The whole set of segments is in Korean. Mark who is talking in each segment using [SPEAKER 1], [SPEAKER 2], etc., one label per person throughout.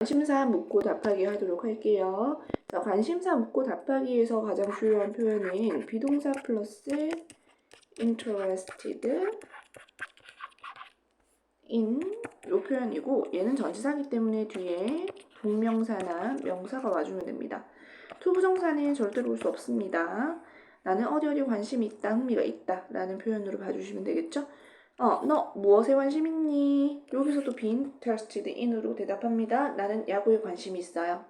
[SPEAKER 1] 관심사 묻고 답하기 하도록 할게요. 자, 관심사 묻고 답하기에서 가장 주요한 표현은 비동사 플러스 interested in 이 표현이고 얘는 전치사기 때문에 뒤에 동명사나 명사가 와주면 됩니다. 투부정사는 절대로 올 수 없습니다. 나는 어디 어디 관심이 있다, 흥미가 있다 라는 표현으로 봐주시면 되겠죠? 어, 너 무엇에 관심 있니? 여기서도 be interested in으로 대답합니다. 나는 야구에 관심이 있어요.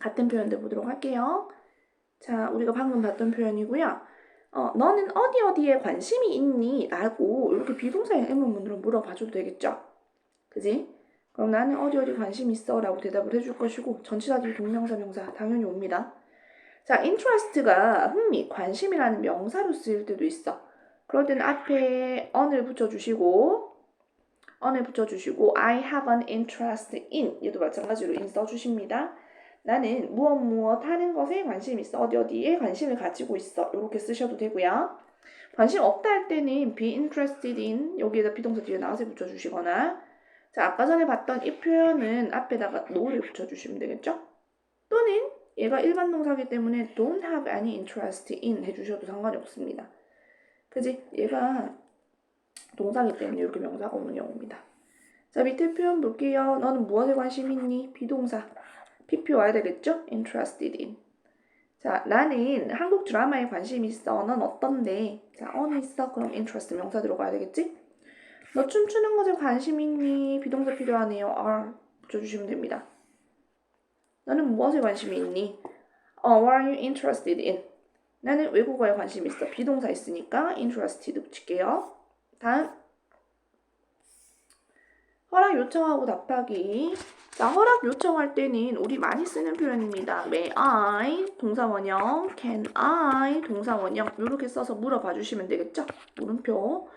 [SPEAKER 1] 같은 표현들 보도록 할게요. 자, 우리가 방금 봤던 표현이고요. 어, 너는 어디 어디에 관심이 있니? 라고 이렇게 비동사의 의문문으로 물어봐줘도 되겠죠? 그지? 그럼 나는 어디 어디 관심 있어? 라고 대답을 해줄 것이고 전치사 뒤 동명사 명사 당연히 옵니다. 자, interest가 흥미, 관심이라는 명사로 쓰일 때도 있어. 그럴 때는 앞에 on을 붙여주시고 on을 붙여주시고 I have an interest in 얘도 마찬가지로 in 써주십니다. 나는 무엇 무엇 하는 것에 관심이 있어. 어디 어디에 관심을 가지고 있어. 이렇게 쓰셔도 되고요. 관심 없다 할 때는 be interested in 여기에다 비동사 뒤에 나와서 붙여주시거나 자 아까 전에 봤던 이 표현은 앞에다가 no를 붙여주시면 되겠죠? 또는 얘가 일반 동사기 때문에 don't have any interest in 해주셔도 상관이 없습니다. 그지? 얘가 동사기 때문에 이렇게 명사가 오는 경우입니다. 자, 밑에 표현 볼게요. 너는 무엇에 관심 있니? 비동사. PP 와야 되겠죠? interested in. 자, 나는 한국 드라마에 관심 있어. 넌 어떤데? 자, 어느 있어? 그럼 interest 명사 들어가야 되겠지? 너 춤추는 것에 관심 있니? 비동사 필요하네요. are 붙여주시면 됩니다. 너는 무엇에 관심이 있니? 어, what are you interested in? 나는 외국어에 관심 있어. 비동사 있으니까 interested 붙일게요. 다음 허락 요청하고 답하기. 자, 허락 요청할 때는 우리 많이 쓰는 표현입니다. May I 동사 원형, Can I 동사 원형 이렇게 써서 물어봐 주시면 되겠죠? 물음표.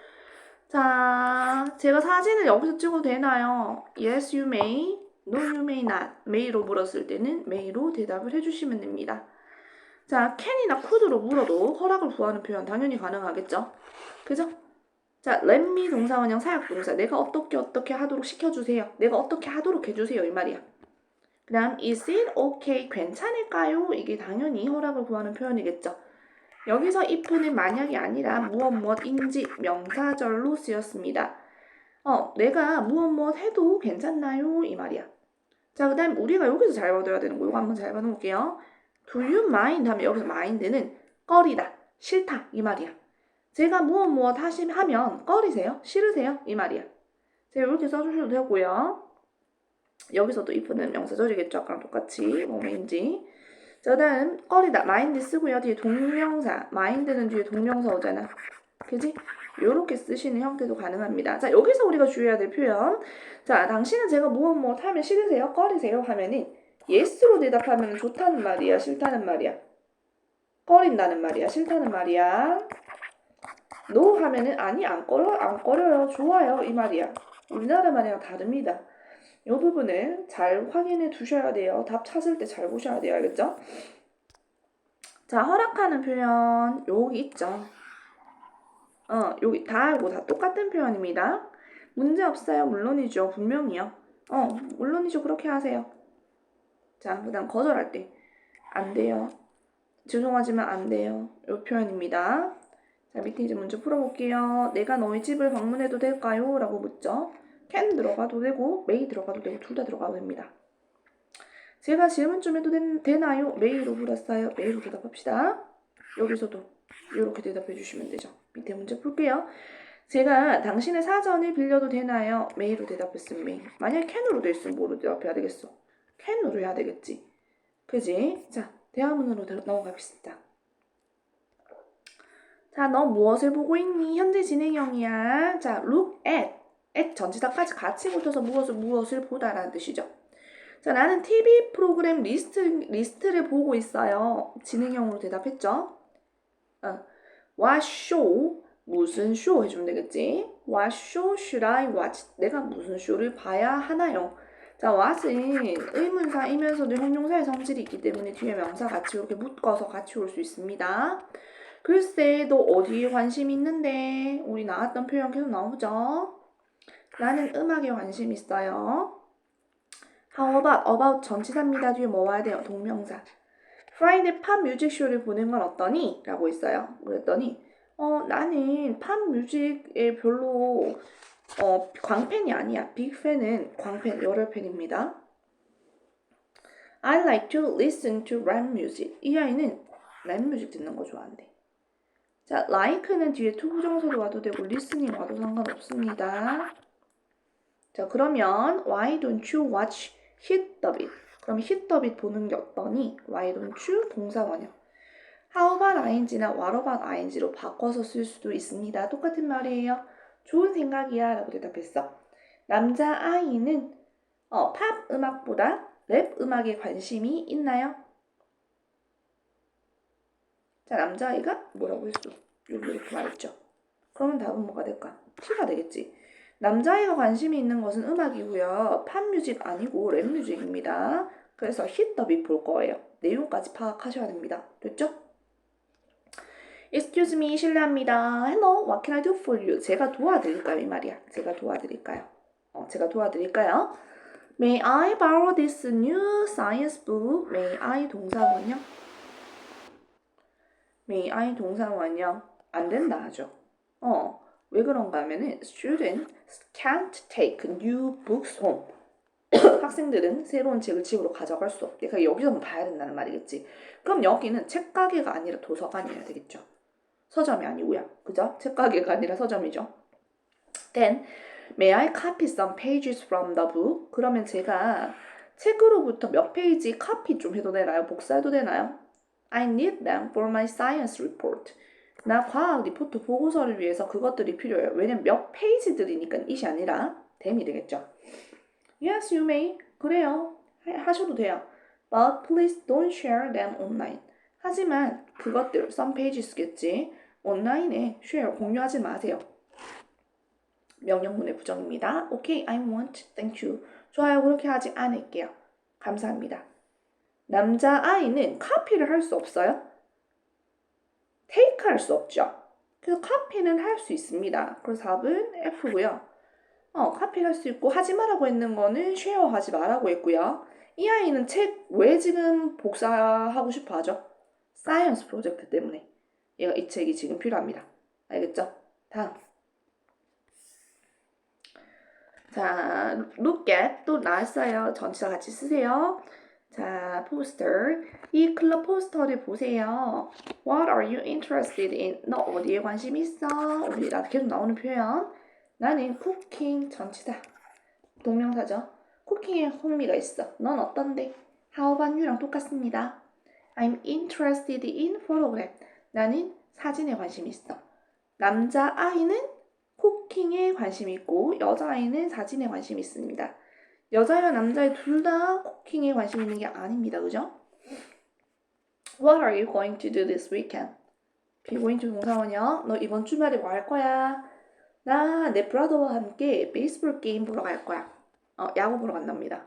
[SPEAKER 1] 자, 제가 사진을 여기서 찍어도 되나요? Yes, you may. No, you may not. may로 물었을 때는 may로 대답을 해주시면 됩니다. 자, can이나 could로 물어도 허락을 구하는 표현 당연히 가능하겠죠? 그죠? 자, let me 동사원형 사역 동사. 내가 어떻게 어떻게 하도록 시켜주세요. 내가 어떻게 하도록 해주세요. 이 말이야. 그 다음, is it okay? 괜찮을까요? 이게 당연히 허락을 구하는 표현이겠죠. 여기서 if는 만약이 아니라 무엇 무엇인지 명사절로 쓰였습니다. 어, 내가 무엇 무엇 해도 괜찮나요? 이 말이야. 자, 그 다음 우리가 여기서 잘 받아야 되는 거 이거 한번 잘 받아볼게요. Do you mind? 하면 여기서 mind는 꺼리다, 싫다 이 말이야. 제가 무엇 무엇 하시, 하면 꺼리세요? 싫으세요? 이 말이야. 제가 이렇게 써주셔도 되고요. 여기서도 if는 명사절이겠죠. 아까랑 똑같이 뭐인지. 자, 다음 꺼리다, mind 쓰고요. 뒤에 동명사, mind는 뒤에 동명사 오잖아. 그지? 요렇게 쓰시는 형태도 가능합니다. 자, 여기서 우리가 주의해야 될 표현. 자, 당신은 제가 무엇 무엇 하면 싫으세요? 꺼리세요? 하면은 yes로 대답하면 좋다는 말이야, 싫다는 말이야. 꺼린다는 말이야, 싫다는 말이야. no 하면은 아니 안 꺼려 안 꺼려요, 좋아요 이 말이야. 우리나라 말이랑 다릅니다. 이 부분을 잘 확인해 두셔야 돼요. 답 찾을 때 잘 보셔야 돼요, 알겠죠? 자, 허락하는 표현 여기 있죠. 어, 여기 다 알고 다 똑같은 표현입니다. 문제 없어요, 물론이죠, 분명히요. 어, 물론이죠, 그렇게 하세요. 자, 그 다음 거절할 때. 안 돼요. 죄송하지만 안 돼요. 이 표현입니다. 자, 밑에 이제 문제 풀어볼게요. 내가 너희 집을 방문해도 될까요? 라고 묻죠. can 들어가도 되고, may 들어가도 되고, 둘 다 들어가도 됩니다. 제가 질문 좀 해도 되, 나요 may로 물었어요. may로 대답합시다. 여기서도 이렇게 대답해 주시면 되죠. 밑에 문제 풀게요. 제가 당신의 사전을 빌려도 되나요? may로 대답했으면 may. 만약 can으로 돼 있으면 뭐로 대답해야 되겠어? Can으로 해야 되겠지. 그지? 자, 대화문으로 넘어갑시다. 자, 너 무엇을 보고 있니? 현재 진행형이야. 자, look at. at 전치사까지 같이 붙어서 무엇을 무엇을 보다라는 뜻이죠. 자, 나는 TV 프로그램 리스트, 리스트를 보고 있어요. 진행형으로 대답했죠. 어, what show? 무슨 쇼 해주면 되겠지? What show should I watch? 내가 무슨 쇼를 봐야 하나요? 자, what은 의문사이면서도 형용사의 성질이 있기 때문에 뒤에 명사 같이 이렇게 묶어서 같이 올 수 있습니다. 글쎄, 너 어디에 관심 있는데? 우리 나왔던 표현 계속 나오죠? 나는 음악에 관심 있어요. How about about 전치사입니다. 뒤에 뭐 와야 돼요? 동명사. 프라이드 팝 뮤직쇼를 보는 건 어떠니? 라고 있어요. 그랬더니 어 나는 팝 뮤직에 별로 어 광팬이 아니야. 빅팬은 광팬 열혈팬입니다. I like to listen to rap music. 이 아이는 랩 뮤직 듣는 거 좋아한대. 자, like는 뒤에 to 부정사도 와도 되고 listening 와도 상관없습니다. 자, 그러면 why don't you watch hit the beat? 그럼 hit the beat 보는 게 어떠니? why don't you 동사 원형. how about ing나 what about ing로 바꿔서 쓸 수도 있습니다. 똑같은 말이에요. 좋은 생각이야 라고 대답했어. 남자 아이는 어, 팝 음악보다 랩 음악에 관심이 있나요? 자, 남자아이가 뭐라고 했어? 여기 이렇게 말했죠. 그러면 답은 뭐가 될까? T가 되겠지. 남자아이가 관심이 있는 것은 음악이고요. 팝 뮤직 아니고 랩 뮤직입니다. 그래서 히트비 볼 거예요. 내용까지 파악하셔야 됩니다. 됐죠? Excuse me, 실례합니다. Hello, what can I do for you? 제가 도와드릴까요? 이 말이야. 제가 도와드릴까요? 어, 제가 도와드릴까요? May I borrow this new science book? May I 동사원형? May I 동사원형? 안 된다 하죠. 어, 왜 그런가 하면은 students can't take new books home. 학생들은 새로운 책을 집으로 가져갈 수 없대. 그러니까 여기서 봐야 된다는 말이겠지. 그럼 여기는 책가게가 아니라 도서관이어야 되겠죠. 서점이 아니고요. 그죠? 책가게가 아니라 서점이죠. Then, may I copy some pages from the book? 그러면 제가 책으로부터 몇 페이지 카피 좀 해도 되나요? 복사해도 되나요? I need them for my science report. 나 과학 리포트 보고서를 위해서 그것들이 필요해요. 왜냐면 몇 페이지들이니까 it이 아니라 them이 되겠죠. Yes, you may. 그래요. 하- 하셔도 돼요. But please don't share them online. 하지만 그것들, some pages겠지. 온라인에 share, 공유하지 마세요. 명령문의 부정입니다. Okay, I won't. Thank you. 좋아요. 그렇게 하지 않을게요. 감사합니다. 남자 아이는 카피를 할 수 없어요? 테이크 할 수 없죠. 그래서 카피는 할 수 있습니다. 그래서 답은 F고요. 어, 카피를 할 수 있고 하지 말라고 했는 거는 쉐어 하지 말라고 했고요. 이 아이는 책 왜 지금 복사하고 싶어 하죠? 사이언스 프로젝트 때문에. 얘가 이 책이 지금 필요합니다. 알겠죠? 다음. 자, look at 또 나왔어요. 전치사 같이 쓰세요. 자, 포스터. 이 클럽 포스터를 보세요. What are you interested in? 너 어디에 관심 있어? 우리 나 계속 나오는 표현. 나는 쿠킹 전치사. 동명사죠. 쿠킹에 흥미가 있어. 넌 어떤데? How about you랑 똑같습니다. I'm interested in photograph. 나는 사진에 관심 있어. 남자 아이는 쿠킹에 관심 있고 여자 아이는 사진에 관심 있습니다. 여자와 남자애 둘다 쿠킹에 관심 있는 게 아닙니다. 그죠? What are you going to do this weekend? be going to 동사원이요. 너 이번 주말에 뭐 할 거야? 나 내 브라더와 함께 베이스볼 게임 보러 갈 거야. 어, 야구 보러 간답니다.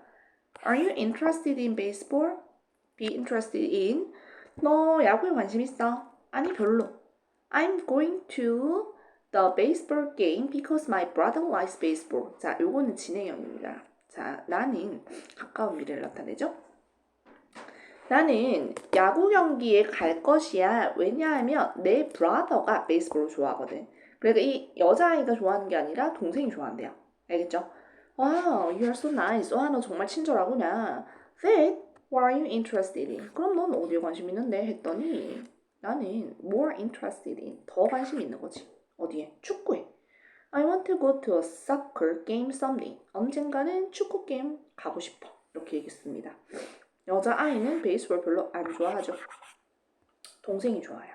[SPEAKER 1] Are you interested in baseball? Be interested in. 너 야구에 관심 있어? 아니 별로. I'm going to the baseball game because my brother likes baseball. 자, 요거는 진행형입니다. 자, 나는 가까운 미래를 나타내죠. 나는 야구 경기에 갈 것이야. 왜냐하면 내 브라더가 베이스볼을 좋아하거든. 그러니까 이 여자아이가 좋아하는 게 아니라 동생이 좋아한대요. 알겠죠? Wow, you are so nice. 와, 너 정말 친절하구나. That, what are you interested in? 그럼 넌 어디에 관심 있는데? 했더니 나는 more interested in. 더 관심 있는 거지. 어디에? 축구에. I want to go to a soccer game someday. 언젠가는 축구 게임 가고 싶어. 이렇게 얘기했습니다. 여자 아이는 베이스볼 별로 안 좋아하죠. 동생이 좋아요.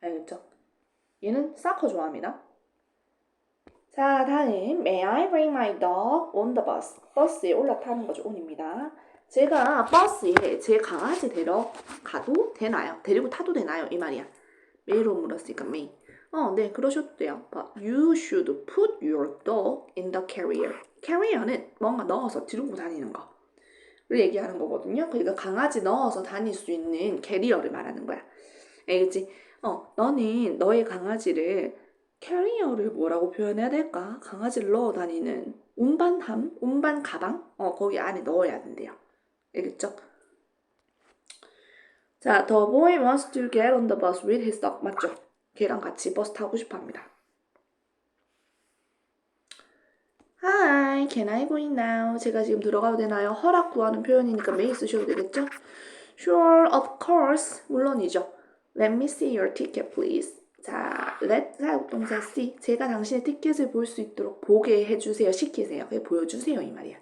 [SPEAKER 1] 알겠죠? 얘는 사커 좋아합니다. 자, 다음 May I bring my dog on the bus? 버스에 올라타는 거죠. on입니다. 제가 버스에 제 강아지 데려가도 되나요? 데리고 타도 되나요? 이 말이야. may로 물었으니까 may. 어, 네, 그러셔도 돼요. But you should put your dog in the carrier. carrier는 뭔가 넣어서 들고 다니는 거. 를 얘기하는 거거든요. 그러니까 강아지 넣어서 다닐 수 있는 캐리어를 말하는 거야. 알겠지? 어, 너는 너의 강아지를 캐리어를 뭐라고 표현해야 될까? 강아지를 넣어 다니는 운반함, 운반 가방, 어 거기 안에 넣어야 된대요. 알겠죠? 자, the boy wants to get on the bus with his dog. 맞죠? 걔랑 같이 버스 타고 싶어 합니다. Hi, can I go in now? 제가 지금 들어가도 되나요? 허락 구하는 표현이니까 may 쓰셔도 되겠죠? Sure, of course. 물론이죠. Let me see your ticket, please. 자, let 사용동사 see. 제가 당신의 티켓을 볼 수 있도록 보게 해주세요. 시키세요. 보여주세요. 이 말이야.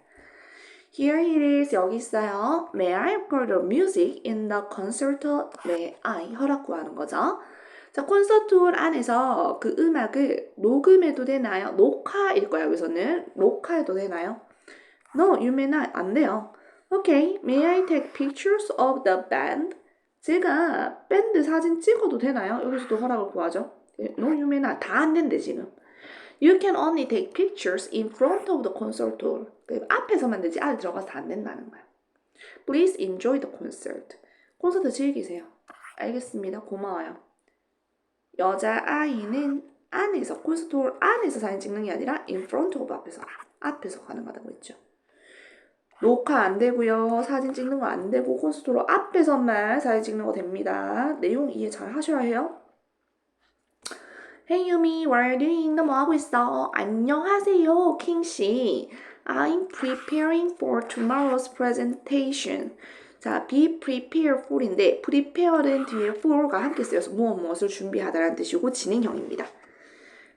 [SPEAKER 1] Here it is. 여기 있어요. May I record the music in the concert? May I? 허락 구하는 거죠. 자, 콘서트 홀 안에서 그 음악을 녹음해도 되나요? 녹화일 거야, 여기서는. 녹화해도 되나요? No, you may not. 안 돼요. Okay, may I take pictures of the band? 제가 밴드 사진 찍어도 되나요? 여기서도 허락을 구하죠. No, you may not. 다 안 된대, 지금. You can only take pictures in front of the concert hall. 그 앞에서만 되지, 안에 들어가서 다안 된다는 거야. Please enjoy the concert. 콘서트 즐기세요. 알겠습니다. 고마워요. 여자 아이는 안에서 콘서트 홀 안에서 사진 찍는 게 아니라 in front of 앞에서 앞에서 가능하다고 했죠. 녹화 안 되고요. 사진 찍는 거 안 되고 콘서트 홀 앞에서만 사진 찍는 거 됩니다. 내용 이해 잘 하셔야 해요. Hey 유미, what are you doing? 너 뭐 하고 있어? 안녕하세요, 킹 씨. I'm preparing for tomorrow's presentation. 자, be prepared for인데 prepared은 뒤에 for가 함께 쓰여서 무엇 무엇을 준비하다라는 뜻이고 진행형입니다.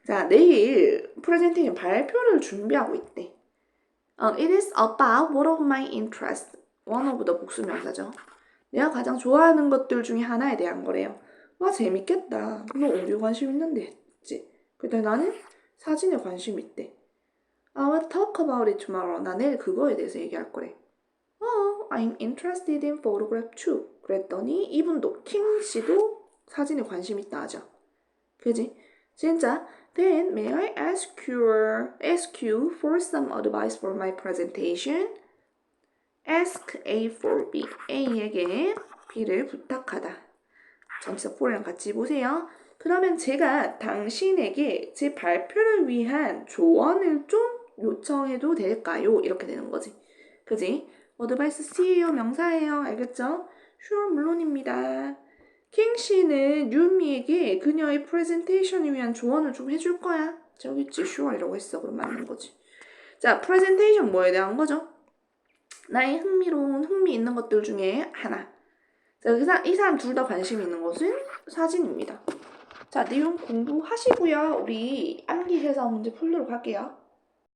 [SPEAKER 1] 자, 내일 프레젠테이션 발표를 준비하고 있대. 어, it is about one of my interests. one of the 복수명사죠. 내가 가장 좋아하는 것들 중에 하나에 대한 거래요. 와, 재밌겠다. 너 어디에 관심 있는데 했지. 근데 나는 사진에 관심 있대. I will talk about it tomorrow. 나 내일 그거에 대해서 얘기할 거래. 어, I'm interested in photograph too. 그랬더니 이분도 킹 씨도 사진에 관심 있다 하죠. 그지? 진짜 Then may I ask you ask you for some advice for my presentation? Ask A for B. A에게 B를 부탁하다. 전치사 for이랑 같이 보세요. 그러면 제가 당신에게 제 발표를 위한 조언을 좀 요청해도 될까요? 이렇게 되는 거지. 그지? 어드바이스 C예요, 명사예요. 알겠죠? sure, 물론입니다. 킹 씨는 유미에게 그녀의 프레젠테이션을 위한 조언을 좀 해줄 거야. 저기 있지, sure이라고 했어. 그럼 맞는 거지. 자, 프레젠테이션 뭐에 대한 거죠? 나의 흥미로운, 흥미 있는 것들 중에 하나. 이 사람 둘 다 관심 있는 것은 사진입니다. 자, 내용 공부하시고요. 우리 암기 회사 문제 풀도록 할게요.